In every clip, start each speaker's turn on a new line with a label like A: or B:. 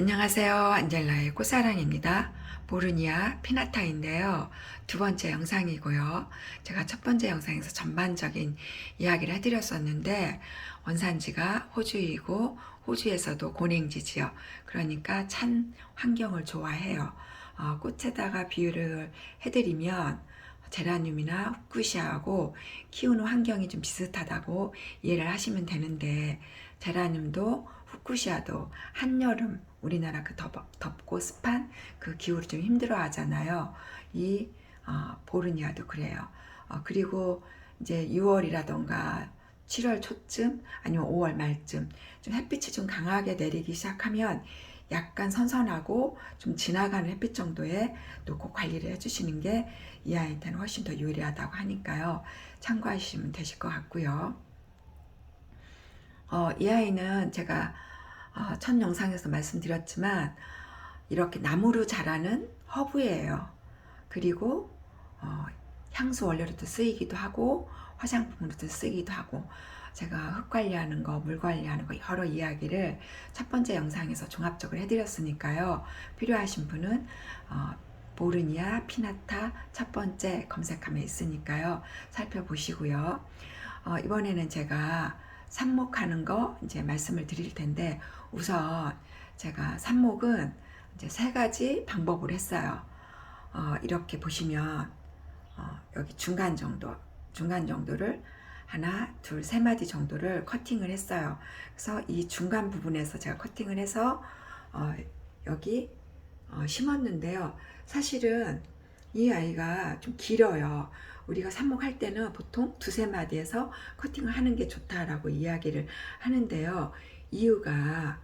A: 안녕하세요. 안젤라의 꽃사랑입니다. 보르니아 피나타인데요. 두 번째 영상이고요. 제가 첫 번째 영상에서 전반적인 이야기를 해드렸었는데 원산지가 호주이고 호주에서도 고냉지지요. 그러니까 찬 환경을 좋아해요. 어, 꽃에다가 비유를 해드리면 제라늄이나 후쿠시아하고 키우는 환경이 좀 비슷하다고 이해를 하시면 되는데 제라늄도 후쿠시아도 한여름 우리나라 그 덥, 덥고 습한 그 기후를 좀 힘들어 하잖아요. 이 어, 보르니아도 그래요. 어, 그리고 이제 6월이라던가 7월 초쯤 아니면 5월 말쯤 좀 햇빛이 좀 강하게 내리기 시작하면 약간 선선하고 좀 지나가는 햇빛 정도에 놓고 관리를 해주시는 게 이 아이한테는 훨씬 더 유리하다고 하니까요. 참고하시면 되실 것 같고요. 어, 이 아이는 제가 어, 첫 영상에서 말씀드렸지만 이렇게 나무로 자라는 허브예요. 그리고 어, 향수 원료로도 쓰이기도 하고 화장품으로도 쓰이기도 하고 제가 흙 관리하는 거, 물 관리하는 거 여러 이야기를 첫 번째 영상에서 종합적으로 해드렸으니까요. 필요하신 분은 어, 보르니아 피나타 첫 번째 검색하면 있으니까요. 살펴보시고요. 어, 이번에는 제가 삽목하는 거 이제 말씀을 드릴 텐데 우선 제가 삽목은 이제 세 가지 방법을 했어요. 어, 이렇게 보시면 어, 여기 중간 정도, 중간 정도를 하나, 둘, 세 마디 정도를 커팅을 했어요. 그래서 이 중간 부분에서 제가 커팅을 해서 어, 여기 어, 심었는데요. 사실은 이 아이가 좀 길어요. 우리가 삽목할 때는 보통 두세 마디에서 커팅을 하는 게 좋다라고 이야기를 하는데요. 이유가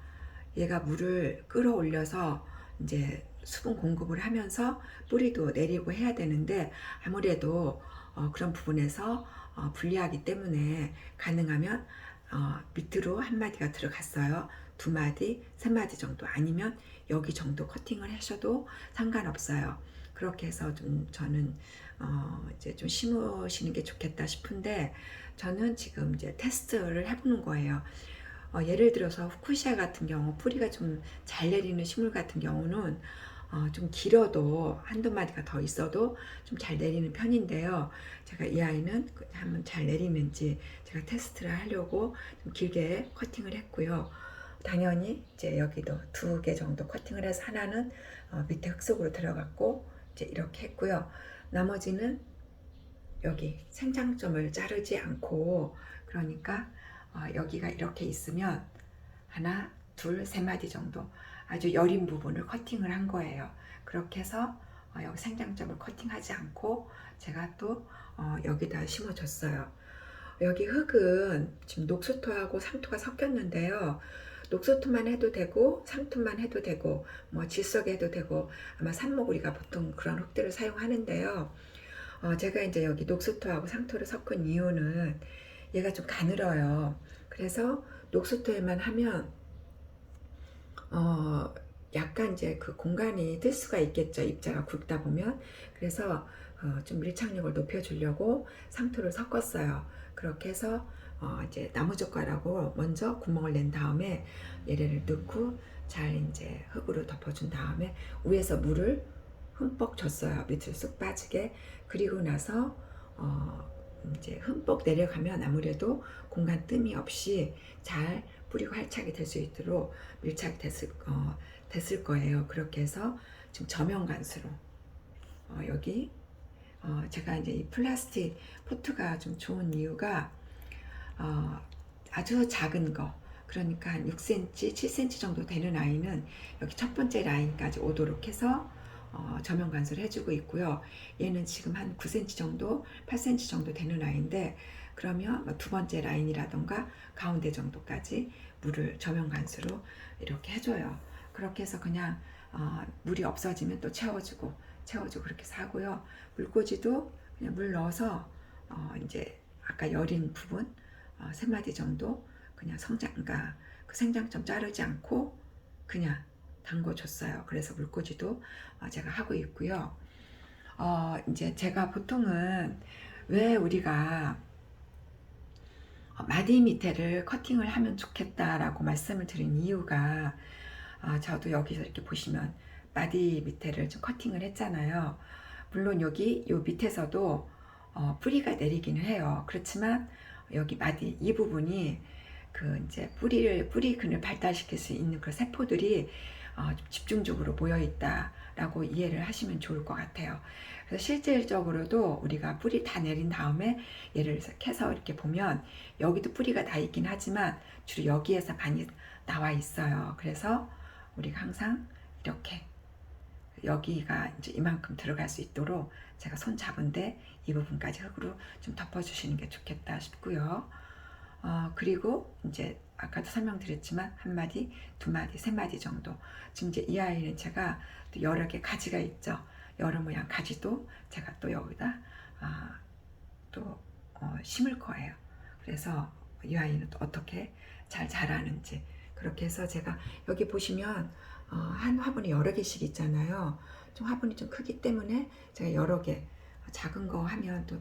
A: 얘가 물을 끌어올려서 이제 수분 공급을 하면서 뿌리도 내리고 해야 되는데 아무래도 어, 그런 부분에서 어, 불리하기 때문에 가능하면 어, 밑으로 한 마디가 들어갔어요. 두 마디, 세 마디 정도 아니면 여기 정도 커팅을 하셔도 상관없어요. 그렇게 해서 좀 저는 어 이제 좀 심으시는 게 좋겠다 싶은데 저는 지금 이제 테스트를 해보는 거예요. 어 예를 들어서 후쿠시아 같은 경우 뿌리가 좀 잘 내리는 식물 같은 경우는 어 좀 길어도 한두 마디가 더 있어도 좀 잘 내리는 편인데요. 제가 이 아이는 그 한번 잘 내리는지 제가 테스트를 하려고 좀 길게 커팅을 했고요. 당연히 이제 여기도 두 개 정도 커팅을 해서 하나는 어 밑에 흙속으로 들어갔고 이제 이렇게 했고요. 나머지는 여기 생장점을 자르지 않고 그러니까 어, 여기가 이렇게 있으면 하나, 둘, 세 마디 정도 아주 여린 부분을 커팅을 한 거예요. 그렇게 해서 어, 여기 생장점을 커팅하지 않고 제가 또 어, 여기다 심어줬어요. 여기 흙은 지금 녹수토하고 상토가 섞였는데요. 녹소토만 해도 되고 상토만 해도 되고 뭐 질석 해도 되고 아마 우리가 보통 그런 흙들을 사용하는데요. 어, 제가 이제 여기 녹소토하고 상토를 섞은 이유는 얘가 좀 가늘어요. 그래서 녹소토에만 하면 어, 약간 이제 그 공간이 뜰 수가 있겠죠. 입자가 굵다 보면. 그래서 어, 좀 밀착력을 높여주려고 상토를 섞었어요. 그렇게 해서 어, 이제 나무젓가락으로 먼저 구멍을 낸 다음에 얘를 넣고 잘 이제 흙으로 덮어준 다음에 위에서 물을 흠뻑 줬어요. 밑으로 쑥 빠지게. 그리고 나서 어, 이제 흠뻑 내려가면 아무래도 공간 뜸이 없이 잘 뿌리고 활착이 될 수 있도록 밀착이 됐을, 어, 됐을 거예요. 그렇게 해서 지금 저면 간수로 어, 여기 어, 제가 이제 이 플라스틱 포트가 좀 좋은 이유가 어, 아주 작은 거 그러니까 한 6cm, 7cm 정도 되는 아이는 여기 첫 번째 라인까지 오도록 해서 어, 저면 관수를 해주고 있고요. 얘는 지금 한 9cm 정도, 8cm 정도 되는 아이인데 그러면 뭐두 번째 라인이라던가 가운데 정도까지 물을 저면 관수로 이렇게 해줘요. 그렇게 해서 그냥 어, 물이 없어지면 또 채워주고 채워주고 그렇게 사고요. 물꽂이도 그냥 물 넣어서 어, 이제 아까 여린 부분 어, 세 마디 정도 그냥 성장, 그러니까 그 생장점 자르지 않고 그냥 담궈줬어요. 그래서 물꽂이도 어, 제가 하고 있고요. 어, 이제 제가 보통은 왜 우리가 어, 마디 밑에를 커팅을 하면 좋겠다라고 말씀을 드린 이유가 아, 저도 여기서 이렇게 보시면 마디 밑에를 좀 커팅을 했잖아요. 물론 여기 요 밑에서도 어, 뿌리가 내리기는 해요. 그렇지만 여기 마디 이 부분이 그 이제 뿌리를 뿌리 근을 발달시킬 수 있는 그 세포들이 어, 좀 집중적으로 모여 있다라고 이해를 하시면 좋을 것 같아요. 그래서 실질적으로도 우리가 뿌리 다 내린 다음에 얘를 캐서 이렇게 보면 여기도 뿌리가 다 있긴 하지만 주로 여기에서 많이 나와 있어요. 그래서 우리가 항상 이렇게 여기가 이제 이만큼 들어갈 수 있도록 제가 손 잡은데 이 부분까지 흙으로 좀 덮어주시는 게 좋겠다 싶고요. 어, 그리고 이제 아까도 설명드렸지만 한 마디, 두 마디, 세 마디 정도. 지금 이제 이 아이는 제가 또 여러 개 가지가 있죠. 여러 모양 가지도 제가 또 여기다 아, 또 어, 심을 거예요. 그래서 이 아이는 또 어떻게 잘 자라는지 그렇게 해서 제가 여기 보시면 어, 한 화분에 여러 개씩 있잖아요. 좀 화분이 좀 크기 때문에 제가 여러 개 작은 거 하면 또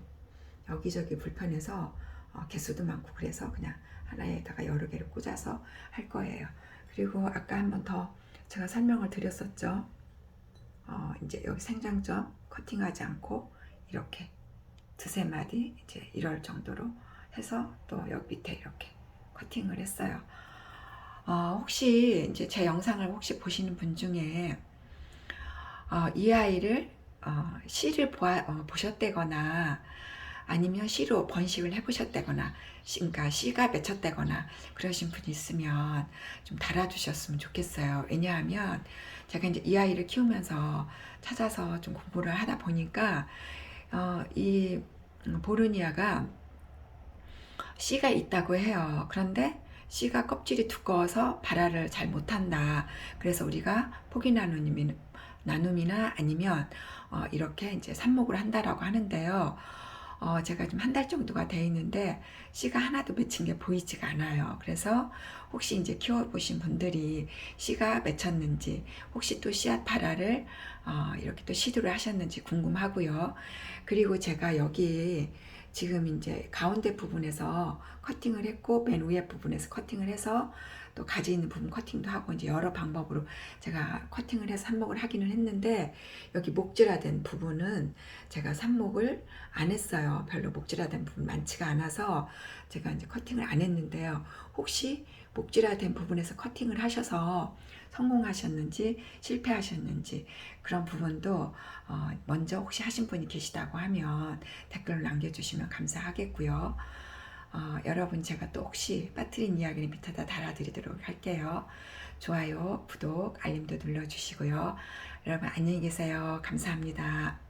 A: 여기저기 불편해서 어, 개수도 많고 그래서 그냥 하나에다가 여러 개를 꽂아서 할 거예요. 그리고 아까 한 번 더 제가 설명을 드렸었죠. 어, 이제 여기 생장점 커팅하지 않고 이렇게 두세 마디 이제 이럴 정도로 해서 또 여기 밑에 이렇게 커팅을 했어요. 어, 혹시 이제 제 영상을 혹시 보시는 분 중에 어, 이 아이를 어, 씨를 보아, 어, 보셨다거나 아니면 씨로 번식을 해보셨다거나 씨- 그러니까 씨가 맺혔다거나 그러신 분이 있으면 좀 달아주셨으면 좋겠어요. 왜냐하면 제가 이제 이 아이를 키우면서 찾아서 좀 공부를 하다 보니까 어, 이 음, 보르니아가 씨가 있다고 해요. 그런데 씨가 껍질이 두꺼워서 발화를 잘 못한다. 그래서 우리가 포기 나눔이, 나눔이나 아니면 어, 이렇게 이제 삽목을 한다라고 하는데요. 어, 제가 좀 한 달 정도가 돼 있는데 씨가 하나도 맺힌 게 보이지가 않아요. 그래서 혹시 이제 키워보신 분들이 씨가 맺혔는지 혹시 또 씨앗 발화를 어, 이렇게 또 시도를 하셨는지 궁금하고요. 그리고 제가 여기 지금 이제 가운데 부분에서 커팅을 했고 맨 위에 부분에서 커팅을 해서 또 가지 있는 부분 커팅도 하고 이제 여러 방법으로 제가 커팅을 해서 삽목을 하기는 했는데 여기 목질화된 부분은 제가 삽목을 안 했어요. 별로 목질화된 부분 많지가 않아서 제가 이제 커팅을 안 했는데요. 혹시 목질화된 부분에서 커팅을 하셔서 성공하셨는지 실패하셨는지 그런 부분도 어, 먼저 혹시 하신 분이 계시다고 하면 댓글을 남겨주시면 감사하겠고요. 어, 여러분 제가 또 혹시 빠뜨린 이야기를 밑에다 달아드리도록 할게요. 좋아요, 구독, 알림도 눌러주시고요. 여러분 안녕히 계세요. 감사합니다.